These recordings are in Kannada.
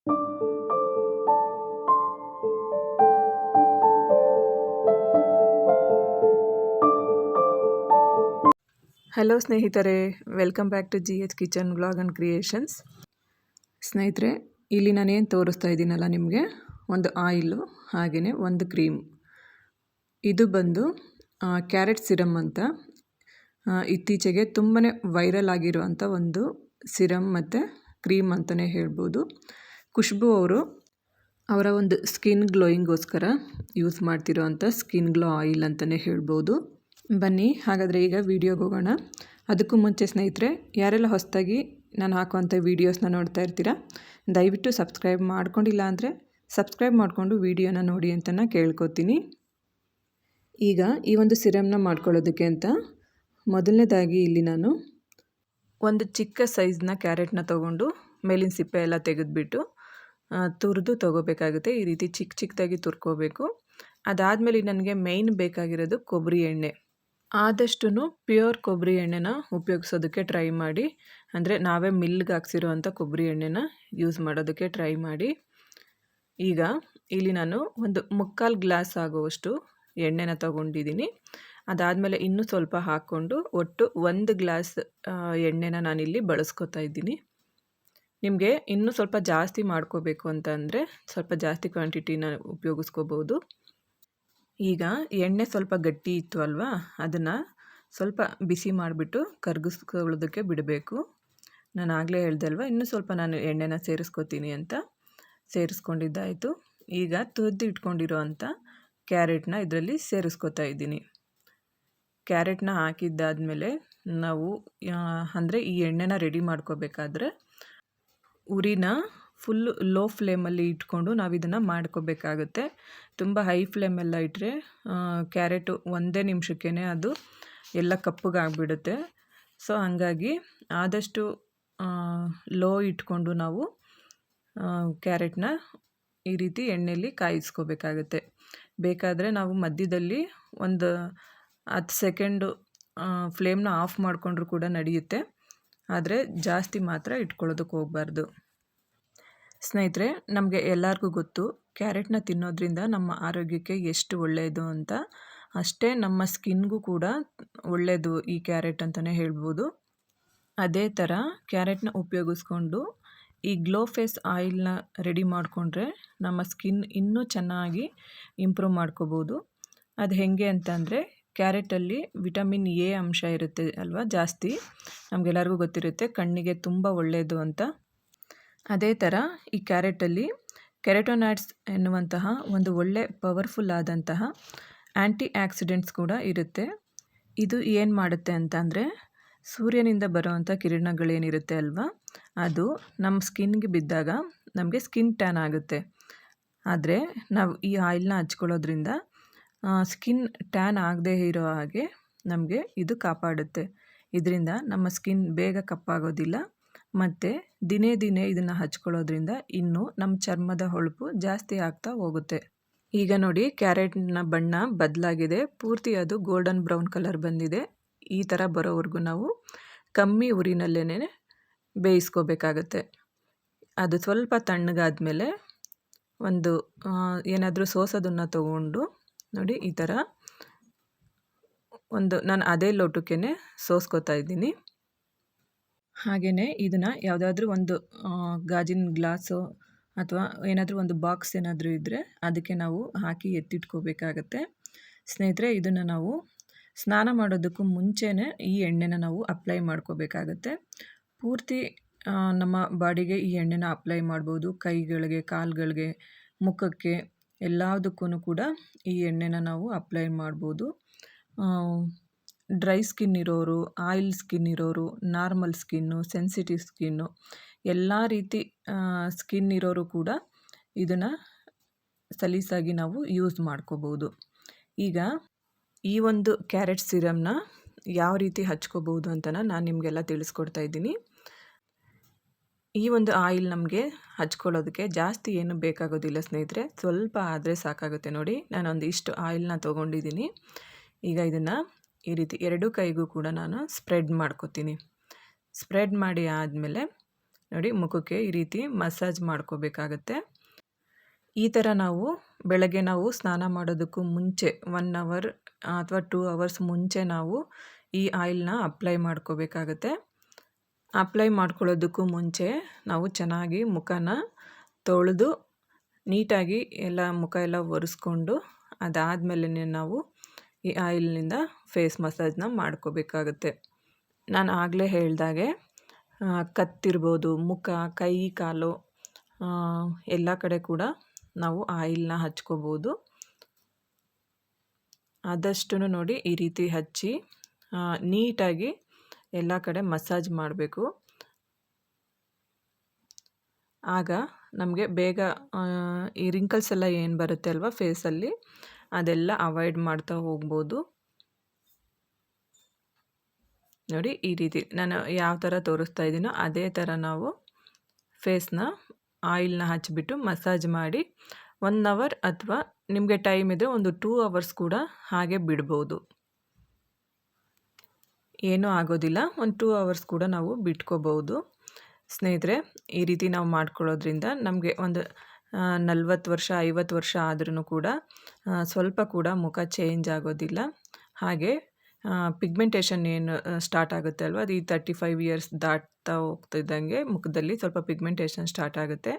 ಹಲೋ ಸ್ನೇಹಿತರೆ. Welcome back to G H kitchen vlog and creations ಸ್ನೇಹಿತರೆ, ಇಲ್ಲಿ ನಾನೇನು ತೋರಿಸ್ತಾ ಇದ್ದೀನಲ್ಲ ನಿಮಗೆ? ಒಂದು ಆಯಿಲು ಹಾಗೆಯೇ ಒಂದು ಕ್ರೀಮ್ ಇದು ಬಂದು ಕ್ಯಾರೆಟ್ ಸಿರಮ್ ಅಂತ. ಇತ್ತೀಚೆಗೆ ತುಂಬಾ ವೈರಲ್ ಆಗಿರುವಂಥ ಒಂದು ಸಿರಮ್ ಮತ್ತು ಕ್ರೀಮ್ ಅಂತಲೇ ಹೇಳ್ಬೋದು. ಖುಷ್ಬು ಅವರು ಅವರ ಒಂದು ಸ್ಕಿನ್ ಗ್ಲೋಯಿಂಗೋಸ್ಕರ ಯೂಸ್ ಮಾಡ್ತಿರೋವಂಥ ಸ್ಕಿನ್ ಗ್ಲೋ ಆಯಿಲ್ ಅಂತಲೇ ಹೇಳ್ಬೋದು. ಬನ್ನಿ, ಹಾಗಾದರೆ ಈಗ ವೀಡಿಯೋಗೆ ಹೋಗೋಣ. ಅದಕ್ಕೂ ಮುಂಚೆ ಸ್ನೇಹಿತರೆ, ಯಾರೆಲ್ಲ ಹೊಸದಾಗಿ ನಾನು ಹಾಕುವಂಥ ವೀಡಿಯೋಸ್ನ ನೋಡ್ತಾ ಇರ್ತೀರಾ, ದಯವಿಟ್ಟು ಸಬ್ಸ್ಕ್ರೈಬ್ ಮಾಡ್ಕೊಂಡಿಲ್ಲ ಅಂದರೆ ಸಬ್ಸ್ಕ್ರೈಬ್ ಮಾಡಿಕೊಂಡು ವೀಡಿಯೋನ ನೋಡಿ ಅಂತ ನಾನು ಕೇಳ್ಕೊತೀನಿ. ಈಗ ಈ ಒಂದು ಸಿರಮ್ನ ಮಾಡ್ಕೊಳ್ಳೋದಕ್ಕೆ ಅಂತ ಮೊದಲನೇದಾಗಿ ಇಲ್ಲಿ ನಾನು ಒಂದು ಚಿಕ್ಕ ಸೈಜ್ನ ಕ್ಯಾರೆಟ್ನ ತೊಗೊಂಡು ಮೇಲಿನ ಸಿಪ್ಪೆ ಎಲ್ಲ ತೆಗೆದುಬಿಟ್ಟು ತುರಿದು ತೊಗೋಬೇಕಾಗುತ್ತೆ. ಈ ರೀತಿ ಚಿಕ್ಕ ಚಿಕ್ಕದಾಗಿ ತುರ್ಕೋಬೇಕು. ಅದಾದಮೇಲೆ ನನಗೆ ಮೇಯ್ನ್ ಬೇಕಾಗಿರೋದು ಕೊಬ್ಬರಿ ಎಣ್ಣೆ. ಆದಷ್ಟು ಪ್ಯೂರ್ ಕೊಬ್ಬರಿ ಎಣ್ಣೆನ ಉಪಯೋಗಿಸೋದಕ್ಕೆ ಟ್ರೈ ಮಾಡಿ. ಅಂದರೆ ನಾವೇ ಮಿಲ್ಗೆ ಹಾಕ್ಸಿರೋವಂಥ ಕೊಬ್ಬರಿ ಎಣ್ಣೆನ ಯೂಸ್ ಮಾಡೋದಕ್ಕೆ ಟ್ರೈ ಮಾಡಿ. ಈಗ ಇಲ್ಲಿ ನಾನು ಒಂದು ಮುಕ್ಕಾಲು ಗ್ಲಾಸ್ ಆಗುವಷ್ಟು ಎಣ್ಣೆನ ತೊಗೊಂಡಿದ್ದೀನಿ. ಅದಾದಮೇಲೆ ಇನ್ನೂ ಸ್ವಲ್ಪ ಹಾಕ್ಕೊಂಡು ಒಟ್ಟು ಒಂದು ಗ್ಲಾಸ್ ಎಣ್ಣೆನ ನಾನಿಲ್ಲಿ ಬಳಸ್ಕೊತಾ ಇದ್ದೀನಿ. ನಿಮಗೆ ಇನ್ನೂ ಸ್ವಲ್ಪ ಜಾಸ್ತಿ ಮಾಡ್ಕೋಬೇಕು ಅಂತ ಅಂದರೆ ಸ್ವಲ್ಪ ಜಾಸ್ತಿ ಕ್ವಾಂಟಿಟಿನ ಉಪಯೋಗಿಸ್ಕೋಬೋದು. ಈಗ ಎಣ್ಣೆ ಸ್ವಲ್ಪ ಗಟ್ಟಿ ಇತ್ತು ಅಲ್ವಾ? ಅದನ್ನು ಸ್ವಲ್ಪ ಬಿಸಿ ಮಾಡಿಬಿಟ್ಟು ಕರಗಿಸ್ಕೊಳ್ಳೋದಕ್ಕೆ ಬಿಡಬೇಕು. ನಾನು ಆಗಲೇ ಹೇಳ್ದೆ ಅಲ್ವಾ? ಇನ್ನೂ ಸ್ವಲ್ಪ ನಾನು ಎಣ್ಣೆನ ಸೇರಿಸ್ಕೋತೀನಿ ಅಂತ. ಸೇರಿಸ್ಕೊಂಡಿದ್ದಾಯಿತು. ಈಗ ತುರಿದು ಇಟ್ಕೊಂಡಿರೋ ಅಂಥ ಕ್ಯಾರೆಟ್ನ ಇದರಲ್ಲಿ ಸೇರಿಸ್ಕೋತಾ ಇದ್ದೀನಿ. ಕ್ಯಾರೆಟ್ನ ಹಾಕಿದ್ದಾದಮೇಲೆ ನಾವು ಅಂದರೆ ಈ ಎಣ್ಣೆನ ರೆಡಿ ಮಾಡ್ಕೋಬೇಕಾದ್ರೆ ಉರಿನ ಫುಲ್ ಲೋ ಫ್ಲೇಮಲ್ಲಿ ಇಟ್ಕೊಂಡು ನಾವು ಇದನ್ನು ಮಾಡ್ಕೋಬೇಕಾಗುತ್ತೆ. ತುಂಬ ಹೈ ಫ್ಲೇಮೆಲ್ಲ ಇಟ್ಟರೆ ಕ್ಯಾರೆಟು ಒಂದೇ ನಿಮಿಷಕ್ಕೇ ಅದು ಎಲ್ಲ ಕಪ್ಪಗಾಗ್ಬಿಡುತ್ತೆ. ಸೊ ಹಾಗಾಗಿ ಆದಷ್ಟು ಲೋ ಇಟ್ಕೊಂಡು ನಾವು ಕ್ಯಾರೆಟ್ನ ಈ ರೀತಿ ಎಣ್ಣೆಯಲ್ಲಿ ಕಾಯಿಸ್ಕೋಬೇಕಾಗುತ್ತೆ. ಬೇಕಾದರೆ ನಾವು ಮಧ್ಯದಲ್ಲಿ ಒಂದು ಹತ್ತು ಸೆಕೆಂಡು ಫ್ಲೇಮ್ನ ಆಫ್ ಮಾಡಿಕೊಂಡ್ರೂ ಕೂಡ ನಡೆಯುತ್ತೆ. ಆದರೆ ಜಾಸ್ತಿ ಮಾತ್ರ ಇಟ್ಕೊಳ್ಳೋದಕ್ಕೆ ಹೋಗಬಾರ್ದು. ಸ್ನೇಹಿತರೆ, ನಮಗೆ ಎಲ್ಲರಿಗೂ ಗೊತ್ತು, ಕ್ಯಾರೆಟ್ನ ತಿನ್ನೋದ್ರಿಂದ ನಮ್ಮ ಆರೋಗ್ಯಕ್ಕೆ ಎಷ್ಟು ಒಳ್ಳೆಯದು ಅಂತ. ಅಷ್ಟೇ ನಮ್ಮ ಸ್ಕಿನ್ಗೂ ಕೂಡ ಒಳ್ಳೆಯದು ಈ ಕ್ಯಾರೆಟ್ ಅಂತಲೇ ಹೇಳ್ಬೋದು. ಅದೇ ಥರ ಕ್ಯಾರೆಟ್ನ ಉಪಯೋಗಿಸ್ಕೊಂಡು ಈ ಗ್ಲೋ ಫೇಸ್ ಆಯಿಲ್ನ ರೆಡಿ ಮಾಡಿಕೊಂಡ್ರೆ ನಮ್ಮ ಸ್ಕಿನ್ ಇನ್ನೂ ಚೆನ್ನಾಗಿ ಇಂಪ್ರೂವ್ ಮಾಡ್ಕೋಬೋದು. ಅದು ಹೇಗೆ ಅಂತಂದರೆ ಕ್ಯಾರೆಟಲ್ಲಿ ವಿಟಮಿನ್ ಎ ಅಂಶ ಇರುತ್ತೆ ಅಲ್ವಾ ಜಾಸ್ತಿ? ನಮಗೆಲ್ಲರಿಗೂ ಗೊತ್ತಿರುತ್ತೆ ಕಣ್ಣಿಗೆ ತುಂಬ ಒಳ್ಳೆಯದು ಅಂತ. ಅದೇ ಥರ ಈ ಕ್ಯಾರೆಟಲ್ಲಿ ಕೆರೆಟೊನ್ಯಾಟ್ಸ್ ಎನ್ನುವಂತಹ ಒಂದು ಒಳ್ಳೆ ಪವರ್ಫುಲ್ ಆದಂತಹ ಆ್ಯಂಟಿ ಆಕ್ಸಿಡೆಂಟ್ಸ್ ಕೂಡ ಇರುತ್ತೆ. ಇದು ಏನು ಮಾಡುತ್ತೆ ಅಂತಂದರೆ ಸೂರ್ಯನಿಂದ ಬರುವಂಥ ಕಿರಣಗಳೇನಿರುತ್ತೆ ಅಲ್ವಾ? ಅದು ನಮ್ಮ ಸ್ಕಿನ್ಗೆ ಬಿದ್ದಾಗ ನಮಗೆ ಸ್ಕಿನ್ ಟ್ಯಾನ್ ಆಗುತ್ತೆ. ಆದರೆ ನಾವು ಈ ಆಯಿಲ್ನ ಹಚ್ಕೊಳ್ಳೋದ್ರಿಂದ ಸ್ಕಿನ್ ಟ್ಯಾನ್ ಆಗದೇ ಇರೋ ಹಾಗೆ ನಮಗೆ ಇದು ಕಾಪಾಡುತ್ತೆ. ಇದರಿಂದ ನಮ್ಮ ಸ್ಕಿನ್ ಬೇಗ ಕಪ್ಪಾಗೋದಿಲ್ಲ. ಮತ್ತು ದಿನೇ ದಿನೇ ಇದನ್ನು ಹಚ್ಕೊಳ್ಳೋದ್ರಿಂದ ಇನ್ನೂ ನಮ್ಮ ಚರ್ಮದ ಹೊಳಪು ಜಾಸ್ತಿ ಆಗ್ತಾ ಹೋಗುತ್ತೆ. ಈಗ ನೋಡಿ ಕ್ಯಾರೆಟ್ನ ಬಣ್ಣ ಬದಲಾಗಿದೆ. ಪೂರ್ತಿ ಅದು ಗೋಲ್ಡನ್ ಬ್ರೌನ್ ಕಲರ್ ಬಂದಿದೆ. ಈ ಥರ ಬರೋವರೆಗೂ ನಾವು ಕಮ್ಮಿ ಉರಿನಲ್ಲೇ ಬೇಯಿಸ್ಕೋಬೇಕಾಗತ್ತೆ. ಅದು ಸ್ವಲ್ಪ ತಣ್ಣಗಾದ್ಮೇಲೆ ಒಂದು ಏನಾದರೂ ಸೋಸೋದನ್ನು ತಗೊಂಡು ನೋಡಿ ಈ ಥರ ಒಂದು, ನಾನು ಅದೇ ಲೋಟಕ್ಕೇ ಸೋಸ್ಕೋತಾ ಇದ್ದೀನಿ. ಹಾಗೆಯೇ ಇದನ್ನು ಯಾವುದಾದ್ರೂ ಒಂದು ಗಾಜಿನ ಗ್ಲಾಸು ಅಥವಾ ಏನಾದರೂ ಒಂದು ಬಾಕ್ಸ್ ಏನಾದರೂ ಇದ್ದರೆ ಅದಕ್ಕೆ ನಾವು ಹಾಕಿ ಎತ್ತಿಟ್ಕೋಬೇಕಾಗತ್ತೆ. ಸ್ನೇಹಿತರೆ, ಇದನ್ನು ನಾವು ಸ್ನಾನ ಮಾಡೋದಕ್ಕೂ ಮುಂಚೆನೇ ಈ ಎಣ್ಣೆನ ನಾವು ಅಪ್ಲೈ ಮಾಡ್ಕೋಬೇಕಾಗತ್ತೆ. ಪೂರ್ತಿ ನಮ್ಮ ಬಾಡಿಗೆ ಈ ಎಣ್ಣೆನ ಅಪ್ಲೈ ಮಾಡ್ಬೋದು. ಕೈಗಳಿಗೆ, ಕಾಲುಗಳಿಗೆ, ಮುಖಕ್ಕೆ ಎಲ್ಲದಕ್ಕೂ ಕೂಡ ಈ ಎಣ್ಣೆನ ನಾವು ಅಪ್ಲೈ ಮಾಡ್ಬೋದು. ಡ್ರೈ ಸ್ಕಿನ್ ಇರೋರು, ಆಯಿಲ್ ಸ್ಕಿನ್ ಇರೋರು, ನಾರ್ಮಲ್ ಸ್ಕಿನ್ನು, ಸೆನ್ಸಿಟಿವ್ ಸ್ಕಿನ್ನು ಎಲ್ಲ ರೀತಿ ಸ್ಕಿನ್ ಇರೋರು ಕೂಡ ಇದನ್ನು ಸಲೀಸಾಗಿ ನಾವು ಯೂಸ್ ಮಾಡ್ಕೋಬೋದು ಈಗ ಈ ಒಂದು ಕ್ಯಾರೆಟ್ ಸಿರಮ್ನ ಯಾವ ರೀತಿ ಹಚ್ಕೋಬೋದು ಅಂತ ನಾನು ನಿಮಗೆಲ್ಲ ತಿಳಿಸ್ಕೊಡ್ತಾ ಇದ್ದೀನಿ. ಈ ಒಂದು ಆಯಿಲ್ ನಮಗೆ ಹಚ್ಕೊಳ್ಳೋದಕ್ಕೆ ಜಾಸ್ತಿ ಏನು ಬೇಕಾಗೋದಿಲ್ಲ ಸ್ನೇಹಿತರೆ, ಸ್ವಲ್ಪ ಆದರೆ ಸಾಕಾಗುತ್ತೆ ನೋಡಿ. ನಾನೊಂದು ಇಷ್ಟು ಆಯಿಲ್ನ ತೊಗೊಂಡಿದ್ದೀನಿ. ಈಗ ಇದನ್ನು ಈ ರೀತಿ ಎರಡೂ ಕೈಗೂ ಕೂಡ ನಾನು ಸ್ಪ್ರೆಡ್ ಮಾಡ್ಕೋತೀನಿ. ಸ್ಪ್ರೆಡ್ ಮಾಡಿ ಆದಮೇಲೆ ನೋಡಿ ಮುಖಕ್ಕೆ ಈ ರೀತಿ ಮಸಾಜ್ ಮಾಡ್ಕೋಬೇಕಾಗತ್ತೆ. ಈ ಥರ ನಾವು ಬೆಳಗ್ಗೆ ನಾವು ಸ್ನಾನ ಮಾಡೋದಕ್ಕೂ ಮುಂಚೆ ಒನ್ ಅವರ್ ಅಥವಾ ಟೂ ಅವರ್ಸ್ ಮುಂಚೆ ನಾವು ಈ ಆಯಿಲ್ನ ಅಪ್ಲೈ ಮಾಡ್ಕೋಬೇಕಾಗತ್ತೆ. ಅಪ್ಲೈ ಮಾಡ್ಕೊಳ್ಳೋದಕ್ಕೂ ಮುಂಚೆ ನಾವು ಚೆನ್ನಾಗಿ ಮುಖನ ತೊಳೆದು ನೀಟಾಗಿ ಎಲ್ಲ ಮುಖ ಎಲ್ಲ ಒರೆಸ್ಕೊಂಡು ಅದಾದಮೇಲೆ ನಾವು ಈ ಆಯಿಲ್ನಿಂದ ಫೇಸ್ ಮಸಾಜ್ನ ಮಾಡ್ಕೋಬೇಕಾಗತ್ತೆ. ನಾನು ಆಗಲೇ ಹೇಳಿದಾಗೆ ಕತ್ತಿರ್ಬೋದು, ಮುಖ, ಕೈ, ಕಾಲು ಎಲ್ಲ ಕಡೆ ಕೂಡ ನಾವು ಆಯಿಲ್ನ ಹಚ್ಕೋಬೋದು. ಆದಷ್ಟು ನೋಡಿ ಈ ರೀತಿ ಹಚ್ಚಿ ನೀಟಾಗಿ ಎಲ್ಲ ಕಡೆ ಮಸಾಜ್ ಮಾಡಬೇಕು. ಆಗ ನಮಗೆ ಬೇಗ ಈ ರಿಂಕಲ್ಸ್ ಎಲ್ಲ ಏನು ಬರುತ್ತೆ ಅಲ್ವಾ ಫೇಸಲ್ಲಿ ಅದೆಲ್ಲ ಅವಾಯ್ಡ್ ಮಾಡ್ತಾ ಹೋಗ್ಬೋದು. ನೋಡಿ, ಈ ರೀತಿ ನಾನು ಯಾವ ಥರ ತೋರಿಸ್ತಾ ಇದ್ದೀನೋ ಅದೇ ಥರ ನಾವು ಫೇಸ್ನ ಆಯಿಲ್ನ ಹಚ್ಚಿಬಿಟ್ಟು ಮಸಾಜ್ ಮಾಡಿ ಒನ್ ಅವರ್ ಅಥವಾ ನಿಮಗೆ ಟೈಮ್ ಇದೆ ಒಂದು ಟೂ ಅವರ್ಸ್ ಕೂಡ ಹಾಗೆ ಬಿಡ್ಬೋದು. ಏನೂ ಆಗೋದಿಲ್ಲ, ಒಂದು ಟೂ ಅವರ್ಸ್ ಕೂಡ ನಾವು ಬಿಟ್ಕೋಬೋದು. ಸ್ನೇಹಿತರೆ, ಈ ರೀತಿ ನಾವು ಮಾಡ್ಕೊಳ್ಳೋದ್ರಿಂದ ನಮಗೆ ಒಂದು ನಲ್ವತ್ತು ವರ್ಷ, ಐವತ್ತು ವರ್ಷ ಆದ್ರೂ ಕೂಡ ಸ್ವಲ್ಪ ಕೂಡ ಮುಖ ಚೇಂಜ್ ಆಗೋದಿಲ್ಲ. ಹಾಗೆ ಪಿಗ್ಮೆಂಟೇಷನ್ ಏನು ಸ್ಟಾರ್ಟ್ ಆಗುತ್ತೆ ಅಲ್ವಾ? ಅದು ಈ ತರ್ಟಿ ಫೈವ್ ಇಯರ್ಸ್ ದಾಟ್ತಾ ಹೋಗ್ತಿದ್ದಂಗೆ ಮುಖದಲ್ಲಿ ಸ್ವಲ್ಪ ಪಿಗ್ಮೆಂಟೇಷನ್ ಸ್ಟಾರ್ಟ್ ಆಗುತ್ತೆ.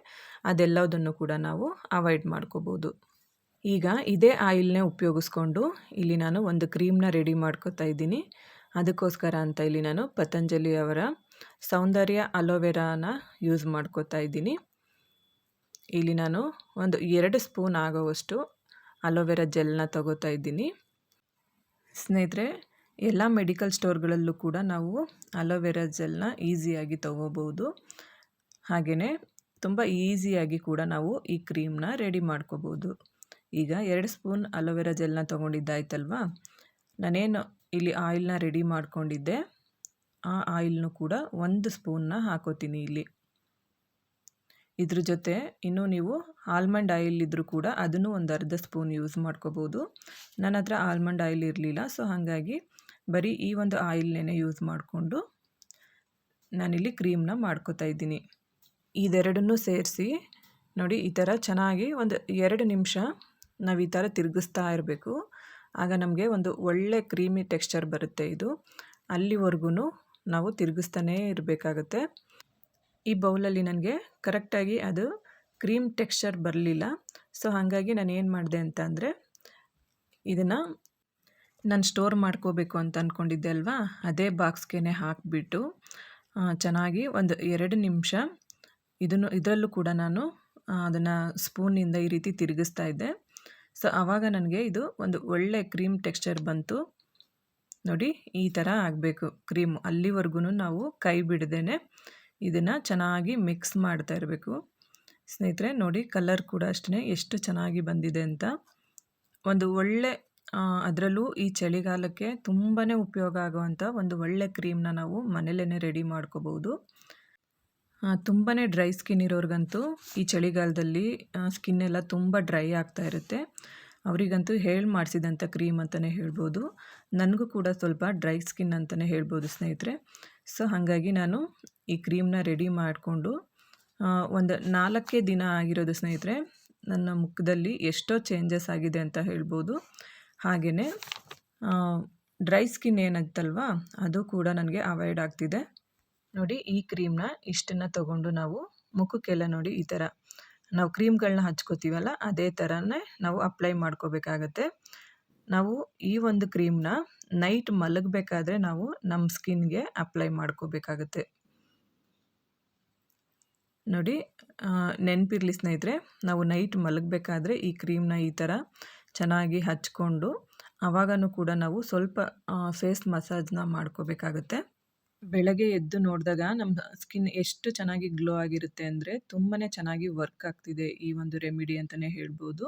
ಅದೆಲ್ಲದನ್ನು ಕೂಡ ನಾವು ಅವಾಯ್ಡ್ ಮಾಡ್ಕೋಬೋದು. ಈಗ ಇದೇ ಆಯಿಲ್ನೇ ಉಪಯೋಗಿಸ್ಕೊಂಡು ಇಲ್ಲಿ ನಾನು ಒಂದು ಕ್ರೀಮ್ನ ರೆಡಿ ಮಾಡ್ಕೋತಾ ಇದ್ದೀನಿ. ಅದಕ್ಕೋಸ್ಕರ ಅಂತ ಇಲ್ಲಿ ನಾನು ಪತಂಜಲಿ ಅವರ ಸೌಂದರ್ಯ ಅಲೋವೆರಾನ ಯೂಸ್ ಮಾಡ್ಕೋತಾ ಇದ್ದೀನಿ. ಇಲ್ಲಿ ನಾನು ಒಂದು ಎರಡು ಸ್ಪೂನ್ ಆಗೋವಷ್ಟು ಅಲೋವೆರಾ ಜೆಲ್ನ ತಗೋತಾ ಇದ್ದೀನಿ. ಸ್ನೇಹಿತರೆ, ಎಲ್ಲ ಮೆಡಿಕಲ್ ಸ್ಟೋರ್ಗಳಲ್ಲೂ ಕೂಡ ನಾವು ಅಲೋವೆರಾ ಜೆಲ್ನ ಈಸಿಯಾಗಿ ತಗೋಬೋದು. ಹಾಗೆಯೇ ತುಂಬ ಈಸಿಯಾಗಿ ಕೂಡ ನಾವು ಈ ಕ್ರೀಮ್ನ ರೆಡಿ ಮಾಡ್ಕೋಬೋದು. ಈಗ ಎರಡು ಸ್ಪೂನ್ ಅಲೋವೆರಾ ಜೆಲ್ನ ತೊಗೊಂಡಿದ್ದಾಯ್ತಲ್ವಾ? ನಾನೇನು ಇಲ್ಲಿ ಆಯಿಲ್ನ ರೆಡಿ ಮಾಡ್ಕೊಂಡಿದ್ದೆ. ಆ ಆಯಿಲ್ನು ಕೂಡ ಒಂದು ಸ್ಪೂನ್ನ ಹಾಕೋತೀನಿ ಇಲ್ಲಿ. ಇದ್ರ ಜೊತೆ ಇನ್ನೂ ನೀವು ಆಲ್ಮಂಡ್ ಆಯಿಲ್ ಇದ್ದರೂ ಕೂಡ ಅದನ್ನು ಒಂದು ಅರ್ಧ ಸ್ಪೂನ್ ಯೂಸ್ ಮಾಡ್ಕೋಬೋದು. ನನ್ನ ಹತ್ರ ಆಲ್ಮಂಡ್ ಆಯಿಲ್ ಇರಲಿಲ್ಲ, ಸೊ ಹಾಗಾಗಿ ಬರೀ ಈ ಒಂದು ಆಯಿಲ್ನೇ ಯೂಸ್ ಮಾಡಿಕೊಂಡು ನಾನಿಲ್ಲಿ ಕ್ರೀಮ್ನ ಮಾಡ್ಕೋತಾ ಇದ್ದೀನಿ. ಇದೆರಡನ್ನೂ ಸೇರಿಸಿ ನೋಡಿ, ಈ ಥರ ಚೆನ್ನಾಗಿ ಒಂದು ಎರಡು ನಿಮಿಷ ನಾವು ಈ ಥರ ತಿರುಗಿಸ್ತಾ ಇರಬೇಕು. ಆಗ ನಮಗೆ ಒಂದು ಒಳ್ಳೆ ಕ್ರೀಮಿ ಟೆಕ್ಸ್ಚರ್ ಬರುತ್ತೆ ಇದು. ಅಲ್ಲಿವರೆಗೂ ನಾವು ತಿರುಗಿಸ್ತಾನೇ ಇರಬೇಕಾಗತ್ತೆ. ಈ ಬೌಲಲ್ಲಿ ನನಗೆ ಕರೆಕ್ಟಾಗಿ ಅದು ಕ್ರೀಮ್ ಟೆಕ್ಸ್ಚರ್ ಬರಲಿಲ್ಲ. ಸೊ, ಹಾಗಾಗಿ ನಾನು ಏನು ಮಾಡಿದೆ ಅಂತ ಅಂದರೆ ಇದನ್ನು ನಾನು ಸ್ಟೋರ್ ಮಾಡ್ಕೋಬೇಕು ಅಂತ ಅಂದ್ಕೊಂಡಿದ್ದೆ ಅಲ್ವಾ? ಅದೇ ಬಾಕ್ಸ್ಗೆ ಹಾಕಿಬಿಟ್ಟು ಚೆನ್ನಾಗಿ ಒಂದು ಎರಡು ನಿಮಿಷ ಇದನ್ನು, ಇದರಲ್ಲೂ ಕೂಡ ನಾನು ಅದನ್ನು ಸ್ಪೂನಿಂದ ಈ ರೀತಿ ತಿರುಗಿಸ್ತಾ ಇದ್ದೆ. ಸೊ, ಆವಾಗ ನನಗೆ ಇದು ಒಂದು ಒಳ್ಳೆ ಕ್ರೀಮ್ ಟೆಕ್ಸ್ಚರ್ ಬಂತು. ನೋಡಿ, ಈ ಥರ ಆಗಬೇಕು ಕ್ರೀಮ್. ಅಲ್ಲಿವರೆಗೂ ನಾವು ಕೈ ಬಿಡದೇನೆ ಇದನ್ನು ಚೆನ್ನಾಗಿ ಮಿಕ್ಸ್ ಮಾಡ್ತಾ ಇರಬೇಕು. ಸ್ನೇಹಿತರೆ, ನೋಡಿ ಕಲರ್ ಕೂಡ ಅಷ್ಟೇ ಎಷ್ಟು ಚೆನ್ನಾಗಿ ಬಂದಿದೆ ಅಂತ. ಒಂದು ಒಳ್ಳೆ ಅದರಲ್ಲೂ ಈ ಚಳಿಗಾಲಕ್ಕೆ ತುಂಬಾ ಉಪಯೋಗ ಆಗುವಂಥ ಒಂದು ಒಳ್ಳೆ ಕ್ರೀಮ್ನ ನಾವು ಮನೇಲೇ ರೆಡಿ ಮಾಡ್ಕೋಬೋದು ತುಂಬಾ ಡ್ರೈ ಸ್ಕಿನ್ ಇರೋರ್ಗಂತೂ ಈ ಚಳಿಗಾಲದಲ್ಲಿ ಸ್ಕಿನ್ ಎಲ್ಲ ತುಂಬ ಡ್ರೈ ಆಗ್ತಾ ಇರುತ್ತೆ. ಅವರಿಗಂತೂ ಹೇಳಿ ಮಾಡಿಸಿದಂಥ ಕ್ರೀಮ್ ಅಂತಲೇ ಹೇಳ್ಬೋದು. ನನಗೂ ಕೂಡ ಸ್ವಲ್ಪ ಡ್ರೈ ಸ್ಕಿನ್ ಅಂತಲೇ ಹೇಳ್ಬೋದು ಸ್ನೇಹಿತರೆ. ಸೊ, ಹಾಗಾಗಿ ನಾನು ಈ ಕ್ರೀಮ್ನ ರೆಡಿ ಮಾಡಿಕೊಂಡು ಒಂದು ನಾಲ್ಕೇ ದಿನ ಆಗಿರೋದು ಸ್ನೇಹಿತರೆ, ನನ್ನ ಮುಖದಲ್ಲಿ ಎಷ್ಟೋ ಚೇಂಜಸ್ ಆಗಿದೆ ಅಂತ ಹೇಳ್ಬೋದು. ಹಾಗೆಯೇ ಡ್ರೈ ಸ್ಕಿನ್ ಏನಂತಲ್ವಾ, ಅದು ಕೂಡ ನನಗೆ ಅವಾಯ್ಡ್ ಆಗ್ತಿದೆ. ನೋಡಿ, ಈ ಕ್ರೀಮ್ನ ಇಷ್ಟನ್ನು ತಗೊಂಡು ನಾವು ಮುಖಕ್ಕೆಲ್ಲ ನೋಡಿ ಈ ಥರ ನಾವು ಕ್ರೀಮ್ಗಳನ್ನ ಹಚ್ಕೋತೀವಲ್ಲ, ಅದೇ ಥರನೇ ನಾವು ಅಪ್ಲೈ ಮಾಡ್ಕೋಬೇಕಾಗತ್ತೆ. ನಾವು ಈ ಒಂದು ಕ್ರೀಮ್ನ ನೈಟ್ ಮಲಗಬೇಕಾದ್ರೆ ನಾವು ನಮ್ಮ ಸ್ಕಿನ್ಗೆ ಅಪ್ಲೈ ಮಾಡ್ಕೋಬೇಕಾಗತ್ತೆ. ನೋಡಿ ನೆನ್ಪಿರ್ಲಿ ಸ್ನೇಹಿತರೆ, ನಾವು ನೈಟ್ ಮಲಗಬೇಕಾದ್ರೆ ಈ ಕ್ರೀಮ್ನ ಈ ಥರ ಚೆನ್ನಾಗಿ ಹಚ್ಕೊಂಡು, ಆವಾಗನೂ ಕೂಡ ನಾವು ಸ್ವಲ್ಪ ಫೇಸ್ ಮಸಾಜ್ನ ಮಾಡ್ಕೋಬೇಕಾಗತ್ತೆ. ಬೆಳಗ್ಗೆ ಎದ್ದು ನೋಡಿದಾಗ ನಮ್ಮ ಸ್ಕಿನ್ ಎಷ್ಟು ಚೆನ್ನಾಗಿ ಗ್ಲೋ ಆಗಿರುತ್ತೆ ಅಂದರೆ ತುಂಬಾ ಚೆನ್ನಾಗಿ ವರ್ಕ್ ಆಗ್ತಿದೆ ಈ ಒಂದು ರೆಮಿಡಿ ಅಂತಲೇ ಹೇಳ್ಬೋದು.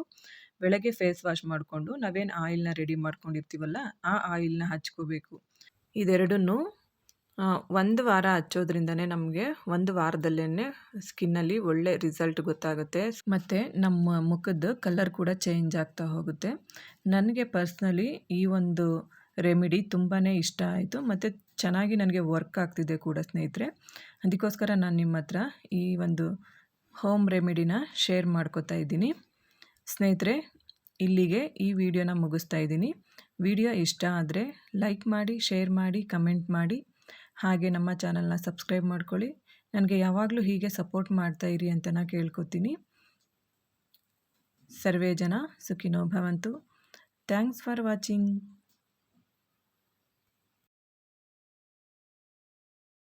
ಬೆಳಗ್ಗೆ ಫೇಸ್ ವಾಶ್ ಮಾಡಿಕೊಂಡು ನಾವೇನು ಆಯಿಲ್ನ ರೆಡಿ ಮಾಡ್ಕೊಂಡಿರ್ತೀವಲ್ಲ ಆ ಆಯಿಲ್ನ ಹಚ್ಕೋಬೇಕು. ಇದೆರಡನ್ನೂ ಒಂದು ವಾರ ಹಚ್ಚೋದ್ರಿಂದನೇ ನಮಗೆ ಒಂದು ವಾರದಲ್ಲೇ ಸ್ಕಿನ್ನಲ್ಲಿ ಒಳ್ಳೆ ರಿಸಲ್ಟ್ ಗೊತ್ತಾಗುತ್ತೆ. ಮತ್ತು ನಮ್ಮ ಮುಖದ ಕಲರ್ ಕೂಡ ಚೇಂಜ್ ಆಗ್ತಾ ಹೋಗುತ್ತೆ. ನನಗೆ ಪರ್ಸ್ನಲಿ ಈ ಒಂದು ರೆಮಿಡಿ ತುಂಬಾ ಇಷ್ಟ ಆಯಿತು. ಮತ್ತು ಚೆನ್ನಾಗಿ ನನಗೆ ವರ್ಕ್ ಆಗ್ತಿದೆ ಕೂಡ ಸ್ನೇಹಿತರೆ. ಅದಕ್ಕೋಸ್ಕರ ನಾನು ನಿಮ್ಮ ಹತ್ರ ಈ ಒಂದು ಹೋಮ್ ರೆಮಿಡಿನ ಶೇರ್ ಮಾಡ್ಕೋತಾ ಇದ್ದೀನಿ. ಸ್ನೇಹಿತರೆ, ಇಲ್ಲಿಗೆ ಈ ವಿಡಿಯೋನ ಮುಗಿಸ್ತಾ ಇದ್ದೀನಿ. ವಿಡಿಯೋ ಇಷ್ಟ ಆದರೆ ಲೈಕ್ ಮಾಡಿ, ಶೇರ್ ಮಾಡಿ, ಕಮೆಂಟ್ ಮಾಡಿ. ಹಾಗೆ ನಮ್ಮ ಚಾನಲ್ನ ಸಬ್ಸ್ಕ್ರೈಬ್ ಮಾಡ್ಕೊಳ್ಳಿ. ನನಗೆ ಯಾವಾಗಲೂ ಹೀಗೆ ಸಪೋರ್ಟ್ ಮಾಡ್ತಾ ಇರಿ ಅಂತ ನಾನು ಕೇಳ್ಕೊತೀನಿ. ಸರ್ವೇ ಜನ ಸುಖಿನೋ ಭವಂತು. Thanks for watching.